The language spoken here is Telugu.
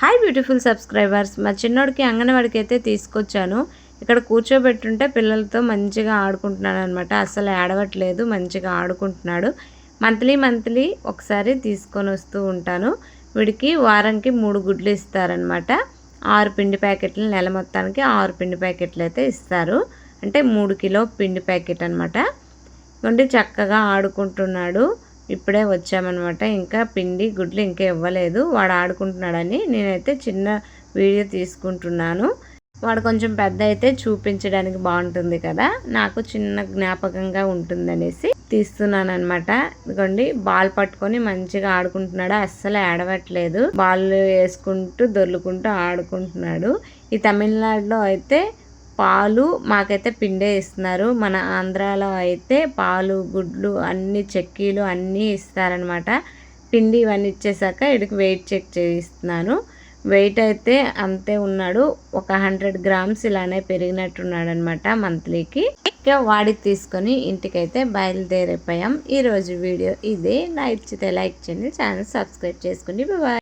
హాయ్ బ్యూటిఫుల్ సబ్స్క్రైబర్స్ మా చిన్నోడికి అంగన్వాడికి అయితే తీసుకొచ్చాను. ఇక్కడ కూర్చోబెట్టుంటే పిల్లలతో మంచిగా ఆడుకుంటున్నాడు అనమాట అసలు ఆడవట్లేదు మంచిగా ఆడుకుంటున్నాడు. మంత్లీ మంత్లీ ఒకసారి తీసుకొని వస్తూ ఉంటాను. వీడికి వారానికి మూడు గుడ్లు ఇస్తారనమాట ఆరు పిండి ప్యాకెట్లు నెల మొత్తానికి ఆరు పిండి ప్యాకెట్లు అయితే ఇస్తారు. అంటే మూడు కిలో పిండి ప్యాకెట్ అనమాట ఉండి చక్కగా ఆడుకుంటున్నాడు. ఇప్పుడే వచ్చామన్నమాట. ఇంకా పిండి గుడ్లు ఇంకా ఇవ్వలేదు. వాడు ఆడుకుంటున్నాడని నేనైతే చిన్న వీడియో తీసుకుంటున్నాను. వాడు కొంచెం పెద్ద అయితే చూపించడానికి బాగుంటుంది కదా. నాకు చిన్న జ్ఞాపకంగా ఉంటుందనేసి తీస్తున్నాను అనమాట ఇదిగోండి బాల్ పట్టుకొని మంచిగా ఆడుకుంటున్నాడు. అస్సలు ఆడవట్లేదు బాల్ వేసుకుంటూ దొర్లుకుంటూ ఆడుకుంటున్నాడు. ఈ తమిళనాడులో అయితే పాలు మాకైతే పిండే ఇస్తున్నారు. మన ఆంధ్రాలో అయితే పాలు గుడ్లు అన్ని చెక్కీలు అన్నీ ఇస్తారనమాట పిండి ఇవన్నీ ఇచ్చేసాక ఇక్కడికి వెయిట్ చెక్ చేయిస్తున్నాను. వెయిట్ అయితే అంతే ఉన్నాడు. ఒక హండ్రెడ్ గ్రామ్స్ ఇలానే పెరిగినట్టున్నాడు అనమాట మంత్లీకి. ఇంకా వాడికి తీసుకొని ఇంటికైతే బయలుదేరిపోయాం. ఈరోజు వీడియో ఇదే. నచ్చితే లైక్ చేయండి ఛానల్ సబ్స్క్రైబ్ చేసుకోండి. బాయ్.